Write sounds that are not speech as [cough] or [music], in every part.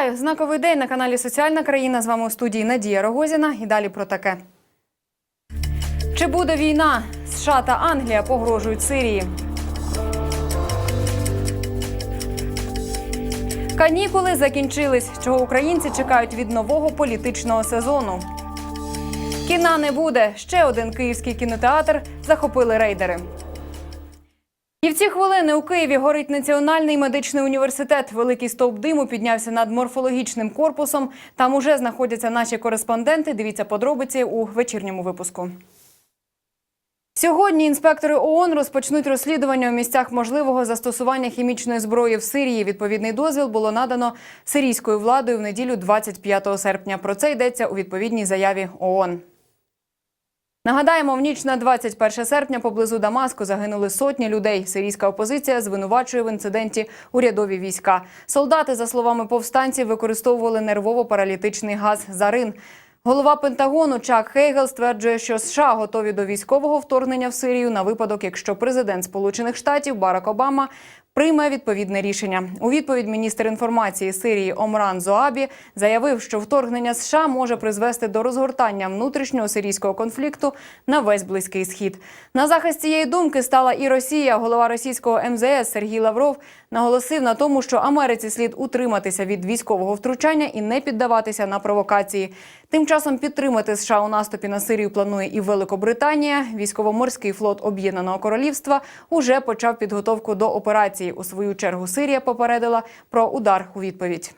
Вітаю! Знаковий день на каналі Соціальна країна. З вами у студії Надія Рогозіна. І далі про таке. Чи буде війна? США та Англія погрожують Сирії. Канікули закінчились. Чого українці чекають від нового політичного сезону? Кіна не буде. Ще один київський кінотеатр захопили рейдери. І в ці хвилини у Києві горить Національний медичний університет. Великий стовп диму піднявся над морфологічним корпусом. Там уже знаходяться наші кореспонденти. Дивіться подробиці у вечірньому випуску. Сьогодні інспектори ООН розпочнуть розслідування у місцях можливого застосування хімічної зброї в Сирії. Відповідний дозвіл було надано сирійською владою в неділю 25 серпня. Про це йдеться у відповідній заяві ООН. Нагадаємо, в ніч на 21 серпня поблизу Дамаску загинули сотні людей. Сирійська опозиція звинувачує в інциденті урядові війська. Солдати, за словами повстанців, використовували нервово-паралітичний газ зарин. Голова Пентагону Чак Хейгел стверджує, що США готові до військового вторгнення в Сирію на випадок, якщо президент Сполучених Штатів Барак Обама прийме відповідне рішення. У відповідь міністр інформації Сирії Омран Зоабі заявив, що вторгнення США може призвести до розгортання внутрішнього сирійського конфлікту на весь близький схід. На захист цієї думки стала і Росія. Голова російського МЗС Сергій Лавров наголосив на тому, що Америці слід утриматися від військового втручання і не піддаватися на провокації. Тим часом підтримати США у наступі на Сирію планує і Великобританія. Військово-морський флот Об'єднаного Королівства уже почав підготовку до операції. У свою чергу Сирія попередила про удар у відповідь.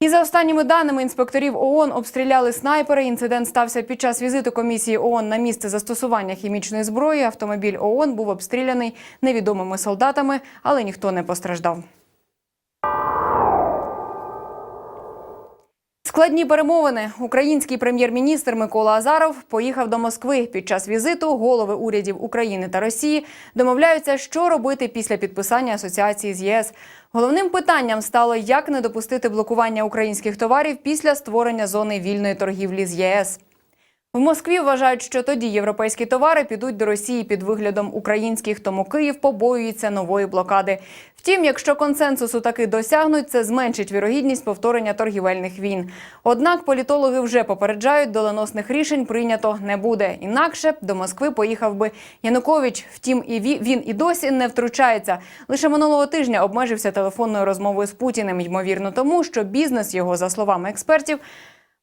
І за останніми даними інспекторів ООН обстріляли снайпери. Інцидент стався під час візиту комісії ООН на місце застосування хімічної зброї. Автомобіль ООН був обстріляний невідомими солдатами, але ніхто не постраждав. Складні перемовини. Український прем'єр-міністр Микола Азаров поїхав до Москви. Під час візиту голови урядів України та Росії домовляються, що робити після підписання асоціації з ЄС. Головним питанням стало, як не допустити блокування українських товарів після створення зони вільної торгівлі з ЄС. В Москві вважають, що тоді європейські товари підуть до Росії під виглядом українських, тому Київ побоюється нової блокади. Втім, якщо консенсусу таки досягнуть, це зменшить вірогідність повторення торгівельних війн. Однак політологи вже попереджають, доленосних рішень прийнято не буде. Інакше до Москви поїхав би Янукович. Втім, і ві- він і досі не втручається. Лише минулого тижня обмежився телефонною розмовою з Путіним. Ймовірно, тому що бізнес його, за словами експертів,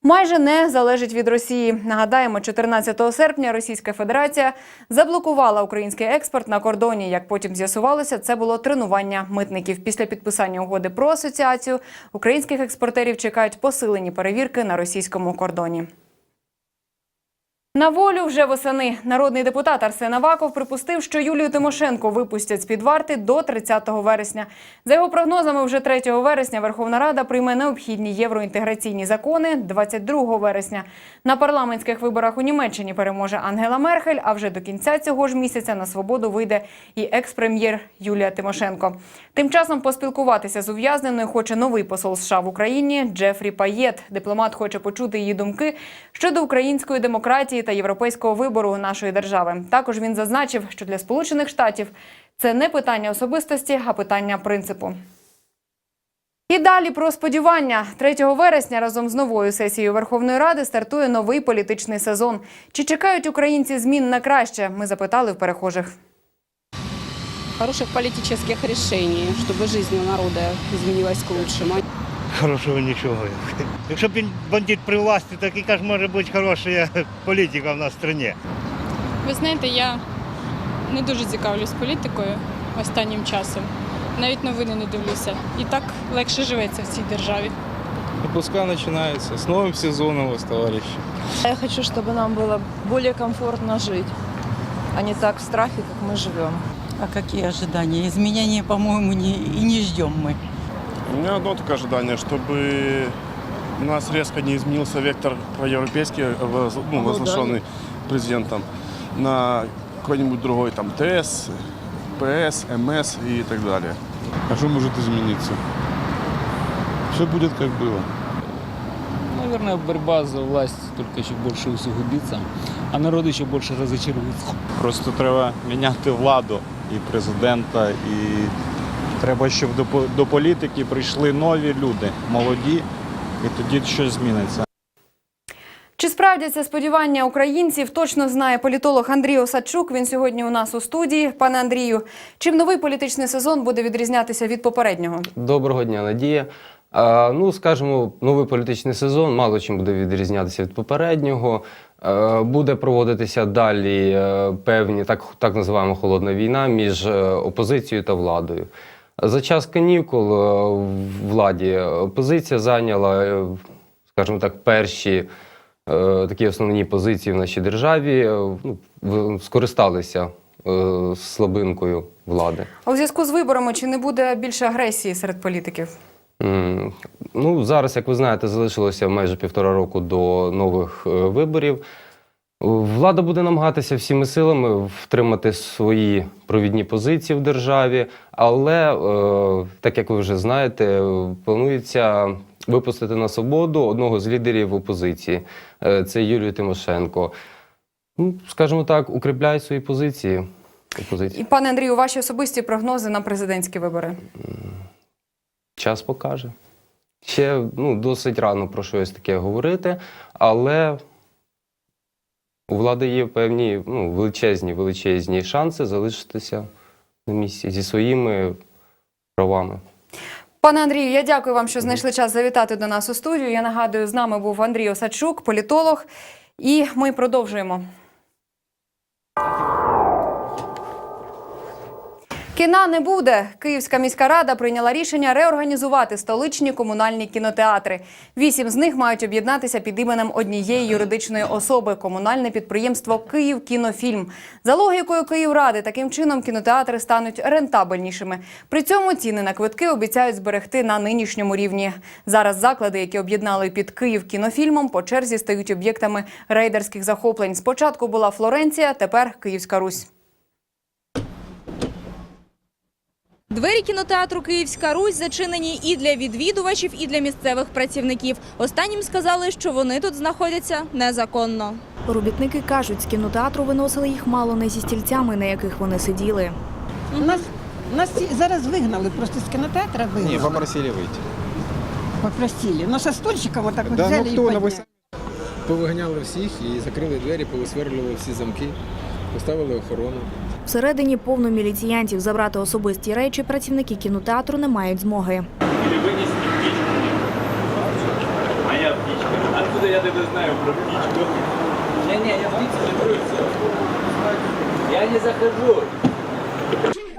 майже не залежить від Росії. Нагадаємо, 14 серпня Російська Федерація заблокувала український експорт на кордоні. Як потім з'ясувалося, це було тренування митників. Після підписання угоди про асоціацію українських експортерів чекають посилені перевірки на російському кордоні. На волю вже восени народний депутат Арсен Аваков припустив, що Юлію Тимошенко випустять з під варти до 30 вересня. За його прогнозами, вже 3 вересня Верховна Рада прийме необхідні євроінтеграційні закони. 22 вересня на парламентських виборах у Німеччині переможе Ангела Мерхель. А вже до кінця цього ж місяця на свободу вийде і екс-прем'єр Юлія Тимошенко. Тим часом поспілкуватися з ув'язненою хоче новий посол США в Україні Джефрі Паєт. Дипломат хоче почути її думки щодо української демократії та європейського вибору нашої держави. Також він зазначив, що для Сполучених Штатів це не питання особистості, а питання принципу. І далі про сподівання 3 вересня разом з новою сесією Верховної Ради стартує новий політичний сезон. Чи чекають українці змін на краще? Ми запитали в перехожих. хороших политических решений, чтобы жизнь у народа изменилась к лучшему. Хорошого нічого. Якщо б він бандит при власті, так яка ж може бути хороша [laughs] політика в нас в країні. Ви знаєте, я не дуже цікавлюсь політикою останнім часом. Навіть новини не дивлюся. І так легше живеться в цій державі. И пускай начинается. С новым сезоном вас, товарищи. Я хочу, чтобы нам было более комфортно жить, а не так в страхе, как мы живем. А какие ожидания? Изменений, по-моему, не, и не ждем мы. У меня одно только ожидание, чтобы у нас резко не изменился вектор проевропейский, воз- ну, возглашенный президентом, на какой-нибудь другой там ТС, ПС, МС и так далее. А что может измениться? Все будет как было. Наверное, борьба за власть только еще больше усугубится, а народ еще больше разочаруется. Просто треба міняти владу і президента, і Треба, щоб до, по- до політики прийшли нові люди, молоді, і тоді щось зміниться. Чи справдяться сподівання українців? Точно знає політолог Андрій Осадчук. Він сьогодні у нас у студії. Пане Андрію, чим новий політичний сезон буде відрізнятися від попереднього? Доброго дня, Надія. А, ну, скажімо, новий політичний сезон мало чим буде відрізнятися від попереднього. Буде проводитися далі е, певні так, так називаємо холодна війна між е, опозицією та владою. За час канікул е, владі опозиція зайняла, е, скажімо так, перші е, такі основні позиції в нашій державі, ну, скористалися слабинкою влади. А у зв'язку з виборами чи не буде більше агресії серед політиків? Ну, зараз, як ви знаєте, залишилося майже півтора року до нових виборів. Влада буде намагатися всіми силами втримати свої провідні позиції в державі, але, е, так як ви вже знаєте, планується випустити на свободу одного з лідерів опозиції. Е, Це Юлію Тимошенко. Ну, скажімо так, укріпляють свої позиції. І пане Андрію, ваші особисті прогнози на президентські вибори? Час покаже. Ще ну, досить рано про щось таке говорити, але у влади є певні ну, величезні, величезні шанси залишитися на місці зі своїми правами. Пане Андрію, я дякую вам, що знайшли час завітати до нас у студію. Я нагадую, з нами був Андрій Осадчук, політолог, і ми продовжуємо. Кіна не буде. Київська міська рада прийняла рішення реорганізувати столичні комунальні кінотеатри. Вісім з них мають об'єднатися під іменем однієї юридичної особи комунальне підприємство Київ Кінофільм. За логікою Київради, таким чином кінотеатри стануть рентабельнішими. При цьому ціни на квитки обіцяють зберегти на нинішньому рівні. Зараз заклади, які об'єднали під Київ кінофільмом, по черзі стають об'єктами рейдерських захоплень. Спочатку була Флоренція, тепер Київська Русь. Двері кінотеатру Київська Русь зачинені і для відвідувачів, і для місцевих працівників. Останнім сказали, що вони тут знаходяться незаконно. Робітники кажуть, з кінотеатру виносили їх мало не зі стільцями, на яких вони сиділи. Нас, нас зараз вигнали, просто з кінотеатра вигнали. Не, попросили выйти. Попросили. Но со стульчика вот так Да, взяли ну и хто на подняли. висоті? Повиганяли всіх і закрили двері, повисверлювали всі замки, поставили охорону. Всередині повно міліціянтів забрати особисті речі працівники кінотеатру не мають змоги. Моя птичка. Откуда я тебе знаю про птичку? Ні, ні, я птицу не трогаю. Я не захожу.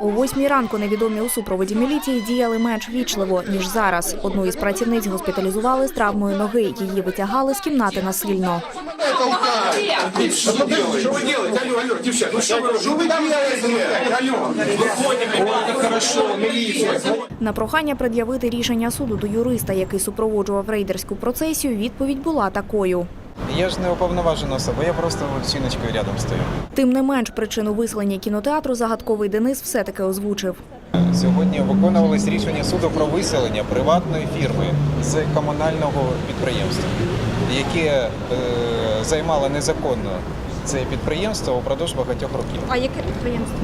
О восьмій ранку невідомі у супроводі міліції діяли менш вічливо, ніж зараз. Одну із працівниць госпіталізували з травмою ноги. Її витягали з кімнати насильно. Что вы делаете? Алло, алло, девчата, ну что вы, что вы делаете? Алло, выходим, вот хорошо, милиция. На прохання пред'явити рішення суду до юриста, який супроводжував рейдерську процесію, відповідь була такою. Я ж не уповноважена особа, я просто от жіночкою рядом стою. Тим не менш, причину виселення кінотеатру загадковий Денис все-таки озвучив. Сьогодні виконувалось рішення суду про виселення приватної фірми з комунального підприємства, яке е, займало незаконно це підприємство упродовж багатьох років. А яке підприємство?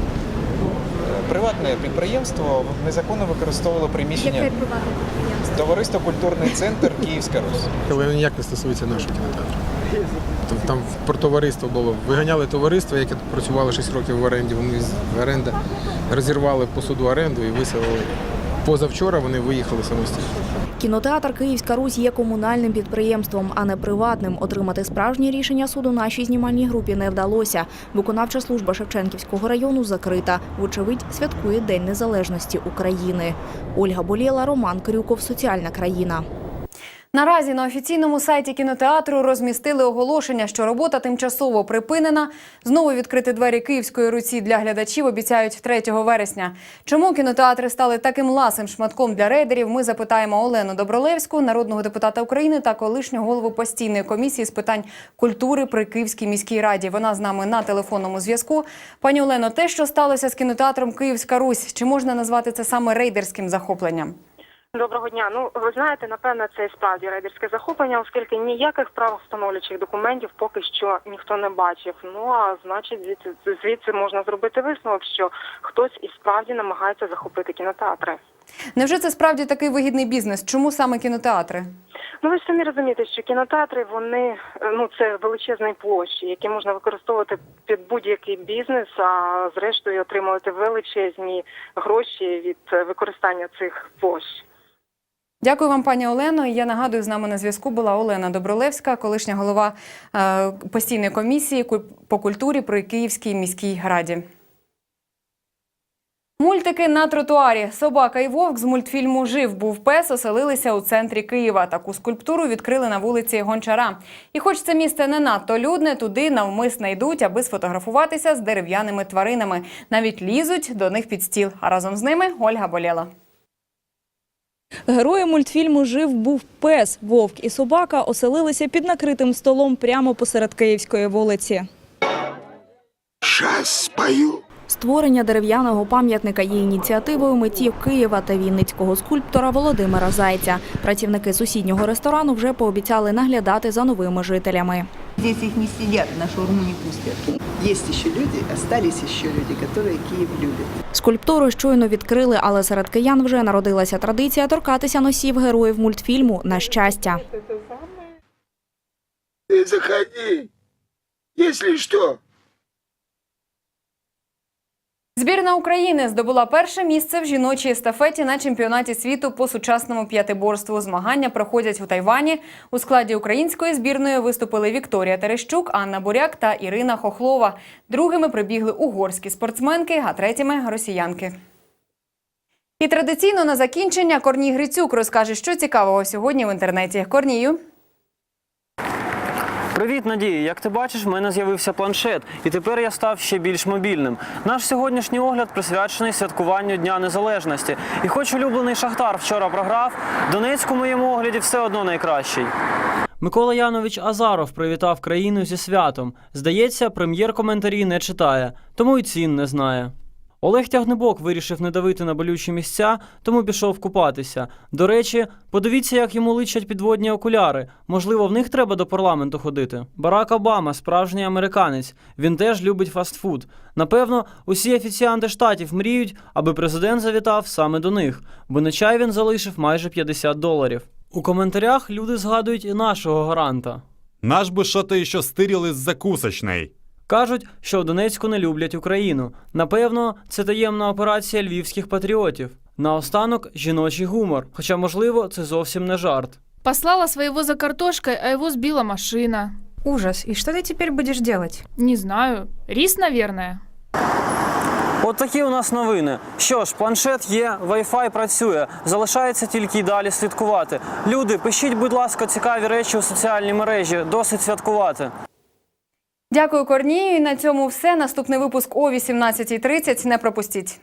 Приватне підприємство незаконно використовувало приміщення приватне підприємство? Товариство Культурний центр [laughs] Київська Русь. Але ніяк не стосується нашого кінотеатру. Там про товариство було. Виганяли товариство, яке працювало 6 років в оренді. Вони з оренда розірвали по суду оренду і виселили. Позавчора вони виїхали самостійно. Кінотеатр Київська Русь є комунальним підприємством, а не приватним. Отримати справжнє рішення суду нашій знімальній групі не вдалося. Виконавча служба Шевченківського району закрита. Вочевидь, святкує День Незалежності України. Ольга Болєла, Роман Крюков, Соціальна країна. Наразі на офіційному сайті кінотеатру розмістили оголошення, що робота тимчасово припинена. Знову відкрити двері Київської Русі для глядачів обіцяють 3 вересня. Чому кінотеатри стали таким ласим шматком для рейдерів? Ми запитаємо Олену Добролевську, народного депутата України та колишнього голову постійної комісії з питань культури при Київській міській раді. Вона з нами на телефонному зв'язку. Пані Олено, те, що сталося з кінотеатром Київська Русь, чи можна назвати це саме рейдерським захопленням? Доброго дня. Ну ви знаєте, напевно, це і справді рейдерське захоплення, оскільки ніяких правовстановлюючих документів поки що ніхто не бачив. Ну а значить, звідси звідси можна зробити висновок, що хтось і справді намагається захопити кінотеатри. Невже це справді такий вигідний бізнес? Чому саме кінотеатри? Ну ви ж самі розумієте, що кінотеатри вони ну це величезні площі, які можна використовувати під будь-який бізнес, а зрештою отримувати величезні гроші від е, використання цих площ. Дякую вам, пані Олено. Я нагадую, з нами на зв'язку була Олена Добролевська, колишня голова е, постійної комісії по культурі при Київській міській раді. Мультики на тротуарі. Собака і вовк з мультфільму Жив був пес оселилися у центрі Києва. Таку скульптуру відкрили на вулиці Гончара. І хоч це місце не надто людне, туди навмисно йдуть, аби сфотографуватися з дерев'яними тваринами. Навіть лізуть до них під стіл. А разом з ними Ольга Болєла. Герої мультфільму Жив був пес, вовк і собака оселилися під накритим столом прямо посеред Київської вулиці. Щас спою. Створення дерев'яного пам'ятника є ініціативою митців Києва та вінницького скульптора Володимира Зайця. Працівники сусіднього ресторану вже пообіцяли наглядати за новими жителями. Здесь их не сидят, на шаурму не пустят. Есть еще люди, остались еще люди, которые Киев любят. Скульптуру щойно відкрили, але серед киян вже народилася традиція торкатися носів героїв мультфільму на щастя. Ты заходи, если что. Збірна України здобула перше місце в жіночій естафеті на чемпіонаті світу по сучасному п'ятиборству. Змагання проходять у Тайвані. У складі української збірної виступили Вікторія Терещук, Анна Буряк та Ірина Хохлова. Другими прибігли угорські спортсменки, а третіми росіянки. І традиційно на закінчення Корній Грицюк розкаже, що цікавого сьогодні в інтернеті. Корнію. Привіт, Надія! Як ти бачиш, в мене з'явився планшет, і тепер я став ще більш мобільним. Наш сьогоднішній огляд присвячений святкуванню Дня Незалежності. І хоч улюблений Шахтар вчора програв, Донецьк у моєму огляді все одно найкращий. Микола Янович Азаров привітав країну зі святом. Здається, прем'єр коментарі не читає, тому й цін не знає. Олег Тягнебок вирішив не давити на болючі місця, тому пішов купатися. До речі, подивіться, як йому личать підводні окуляри. Можливо, в них треба до парламенту ходити. Барак Обама справжній американець. Він теж любить фастфуд. Напевно, усі офіціанти штатів мріють, аби президент завітав саме до них, бо на чай він залишив майже 50 доларів. У коментарях люди згадують і нашого гаранта. Наш бы что-то еще стырил из закусочной. Кажуть, що в Донецьку не люблять Україну. Напевно, це таємна операція львівських патріотів. Наостанок жіночий гумор. Хоча, можливо, це зовсім не жарт. Послала своего за картошкой, а его сбила машина. Ужас. И что ты теперь будешь делать? Не знаю. Рис, наверное. От такі у нас новини. Що ж, планшет є, Wi-Fi працює. Залишається тільки й далі слідкувати. Люди, пишіть, будь ласка, цікаві речі у соціальні мережі. Досить святкувати. Дякую, Корнію. І на цьому все. Наступний випуск о 18.30. Не пропустіть.